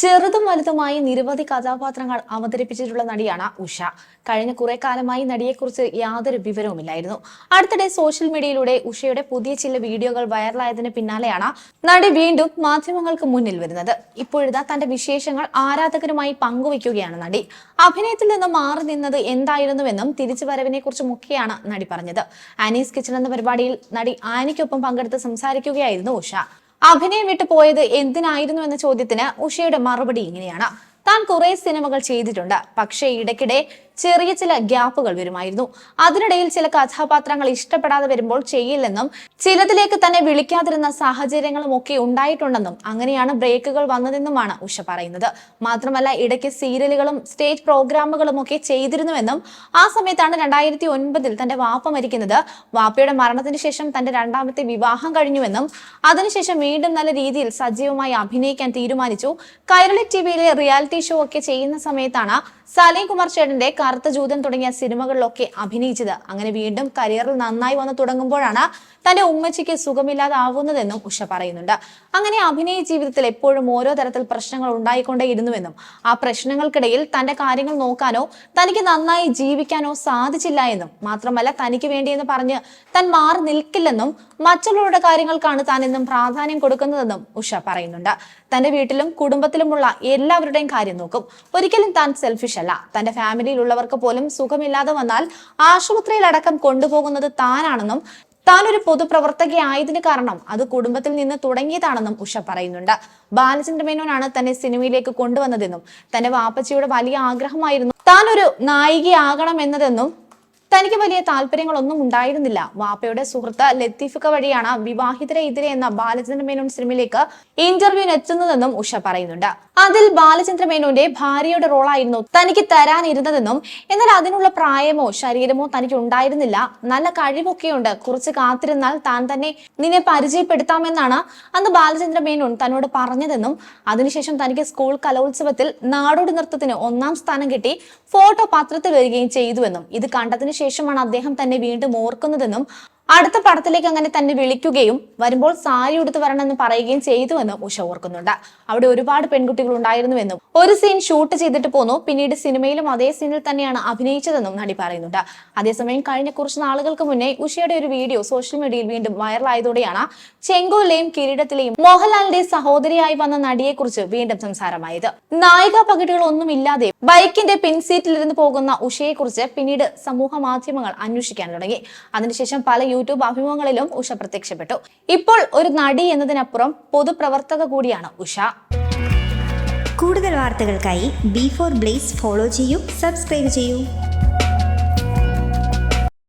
ചെറുതും വലുതുമായി നിരവധി കഥാപാത്രങ്ങൾ അവതരിപ്പിച്ചിട്ടുള്ള നടിയാണ് ഉഷ. കഴിഞ്ഞ കുറെ കാലമായി നടിയെക്കുറിച്ച് യാതൊരു വിവരവുമില്ലായിരുന്നു. അടുത്തിടെ സോഷ്യൽ മീഡിയയിലൂടെ ഉഷയുടെ പുതിയ ചില വീഡിയോകൾ വൈറലായതിന് പിന്നാലെയാണ് നടി വീണ്ടും മാധ്യമങ്ങൾക്ക് മുന്നിൽ വരുന്നത്. ഇപ്പോഴിതാ തന്റെ വിശേഷങ്ങൾ ആരാധകരുമായി പങ്കുവയ്ക്കുകയാണ് നടി. അഭിനയത്തിൽ നിന്ന് മാറി നിന്നത് എന്തായിരുന്നുവെന്നും തിരിച്ചു വരവിനെ കുറിച്ചുമൊക്കെയാണ് നടി പറഞ്ഞത്. ആനീസ് കിച്ചൺ എന്ന പരിപാടിയിൽ നടി ആനിക്കൊപ്പം പങ്കെടുത്ത് സംസാരിക്കുകയായിരുന്നു ഉഷ. അഭിനയം വിട്ടു പോയത് എന്തിനായിരുന്നു എന്ന ചോദ്യത്തിന് ഉഷയുടെ മറുപടി ഇങ്ങനെയാണ്. താൻ കുറെ സിനിമകൾ ചെയ്തിട്ടുണ്ട്. പക്ഷേ ഇടയ്ക്കിടെ ചെറിയ ചില ഗ്യാപ്പുകൾ വരുമായിരുന്നു. അതിനിടയിൽ ചില കഥാപാത്രങ്ങൾ ഇഷ്ടപ്പെടാതെ വരുമ്പോൾ ചെയ്യില്ലെന്നും ചിലതിലേക്ക് തന്നെ വിളിക്കാതിരുന്ന സാഹചര്യങ്ങളും ഒക്കെ ഉണ്ടായിട്ടുണ്ടെന്നും അങ്ങനെയാണ് ബ്രേക്കുകൾ വന്നതെന്നുമാണ് ഉഷ പറയുന്നത്. മാത്രമല്ല ഇടയ്ക്ക് സീരിയലുകളും സ്റ്റേജ് പ്രോഗ്രാമുകളും ഒക്കെ ചെയ്തിരുന്നുവെന്നും ആ സമയത്താണ് രണ്ടായിരത്തി ഒൻപതിൽ തന്റെ വാപ്പ മരിക്കുന്നത്. വാപ്പയുടെ മരണത്തിന് ശേഷം തന്റെ രണ്ടാമത്തെ വിവാഹം കഴിഞ്ഞുവെന്നും അതിനുശേഷം വീണ്ടും നല്ല രീതിയിൽ സജീവമായി അഭിനയിക്കാൻ തീരുമാനിച്ചു. കൈരളി ടിവിയിലെ റിയാലിറ്റി ഷോ ഒക്കെ ചെയ്യുന്ന സമയത്താണ് സലീം കുമാർ ചേട്ടന്റെ കറുത്ത ജൂതൻ തുടങ്ങിയ സിനിമകളിലൊക്കെ അഭിനയിച്ചത്. അങ്ങനെ വീണ്ടും കരിയറിൽ നന്നായി വന്നു തുടങ്ങുമ്പോഴാണ് തന്റെ ഉമ്മച്ചിക്ക് സുഖമില്ലാതാവുന്നതെന്നും ഉഷ പറയുന്നുണ്ട്. അങ്ങനെ അഭിനയ ജീവിതത്തിൽ എപ്പോഴും ഓരോ തരത്തിൽ പ്രശ്നങ്ങൾ ഉണ്ടായിക്കൊണ്ടേയിരുന്നുവെന്നും ആ പ്രശ്നങ്ങൾക്കിടയിൽ തന്റെ കാര്യങ്ങൾ നോക്കാനോ തനിക്ക് നന്നായി ജീവിക്കാനോ സാധിച്ചില്ല എന്നും മാത്രമല്ല തനിക്ക് വേണ്ടിയെന്ന് പറഞ്ഞ് താൻ മാറി നിൽക്കില്ലെന്നും മറ്റുള്ളവരുടെ കാര്യങ്ങൾക്കാണ് താൻ എന്നും പ്രാധാന്യം കൊടുക്കുന്നതെന്നും ഉഷ പറയുന്നുണ്ട്. തന്റെ വീട്ടിലും കുടുംബത്തിലുമുള്ള എല്ലാവരുടെയും കാര്യം നോക്കും. ഒരിക്കലും താൻ സെൽഫിഷ് അല്ല. തന്റെ ഫാമിലിയിലുള്ളവർക്ക് പോലും സുഖമില്ലാതെ വന്നാൽ ആശുപത്രിയിൽ അടക്കം കൊണ്ടുപോകുന്നത് താനാണെന്നും താനൊരു പൊതുപ്രവർത്തകയായതിന് കാരണം അത് കുടുംബത്തിൽ നിന്ന് തുടങ്ങിയതാണെന്നും ഉഷ പറയുന്നുണ്ട്. ബാലചന്ദ്ര മേനോനാണ് തന്നെ സിനിമയിലേക്ക് കൊണ്ടുവന്നതെന്നും തന്റെ വാപ്പച്ചിയുടെ വലിയ ആഗ്രഹമായിരുന്നു താനൊരു നായികയാകണം എന്നതെന്നും തനിക്ക് വലിയ താല്പര്യങ്ങളൊന്നും ഉണ്ടായിരുന്നില്ല. വാപ്പയുടെ സുഹൃത്ത് ലത്തീഫിക്ക വഴിയാണ് വിവാഹിതരെ എതിരെ എന്ന ബാലചന്ദ്ര മേനോൻ സിനിമയിലേക്ക് ഇന്റർവ്യൂവിന് എത്തുന്നതെന്നും ഉഷ പറയുന്നുണ്ട്. അതിൽ ബാലചന്ദ്ര മേനോന്റെ ഭാര്യയുടെ റോളായിരുന്നു തനിക്ക് തരാനിരുന്നതെന്നും എന്നാൽ അതിനുള്ള പ്രായമോ ശരീരമോ തനിക്ക് ഉണ്ടായിരുന്നില്ല. നല്ല കഴിവൊക്കെയുണ്ട്. കുറച്ച് കാത്തിരുന്നാൽ താൻ തന്നെ നിന്നെ പരിചയപ്പെടുത്താമെന്നാണ് അന്ന് ബാലചന്ദ്ര മേനോൻ തന്നോട് പറഞ്ഞതെന്നും അതിനുശേഷം തനിക്ക് സ്കൂൾ കലോത്സവത്തിൽ നാടോടി നൃത്തത്തിന് ഒന്നാം സ്ഥാനം കിട്ടി ഫോട്ടോ പത്രത്തിൽ വരികയും ചെയ്തുവെന്നും ഇത് കണ്ടതിന് ശേഷമാണ് അദ്ദേഹം തന്നെ വീണ്ടും ഓർക്കുന്നതെന്നും അടുത്ത പടത്തിലേക്ക് അങ്ങനെ തന്നെ വിളിക്കുകയും വരുമ്പോൾ സാരി ഉടുത്ത് വരണമെന്ന് പറയുകയും ചെയ്തുവെന്നും ഉഷ ഓർക്കുന്നുണ്ട്. അവിടെ ഒരുപാട് പെൺകുട്ടികൾ ഉണ്ടായിരുന്നുവെന്നും. ഒരു സീൻ ഷൂട്ട് ചെയ്തിട്ട് പോന്നു. പിന്നീട് സിനിമയിലും അതേ സീനിൽ തന്നെയാണ് അഭിനയിച്ചതെന്നും നടി പറയുന്നുണ്ട്. അതേസമയം കഴിഞ്ഞ കുറച്ച് നാളുകൾക്ക് മുന്നേ ഉഷയുടെ ഒരു വീഡിയോ സോഷ്യൽ മീഡിയയിൽ വീണ്ടും വൈറലായതോടെയാണ് ചെങ്കോലെയും കിരീടത്തിലെയും മോഹൻലാലിന്റെ സഹോദരിയായി വന്ന നടിയെക്കുറിച്ച് വീണ്ടും സംസാരമായത്. നായിക പകിട്ടുകളൊന്നും ഇല്ലാതെ ബൈക്കിന്റെ പിൻസീറ്റിലിരുന്ന് പോകുന്ന ഉഷയെക്കുറിച്ച് പിന്നീട് സമൂഹ മാധ്യമങ്ങൾ അന്വേഷിക്കാൻ തുടങ്ങി. അതിനുശേഷം പല യൂട്യൂബ് അഭിമുഖങ്ങളിലും ഉഷ പ്രത്യക്ഷപ്പെട്ടു. ഇപ്പോൾ ഒരു നടി എന്നതിനപ്പുറം പൊതുപ്രവർത്തക കൂടിയാണ് ഉഷ. കൂടുതൽ വാർത്തകൾക്കായി ബി ഫോർ ബ്ലേസ് ഫോളോ ചെയ്യൂ സബ്സ്ക്രൈബ് ചെയ്യൂ.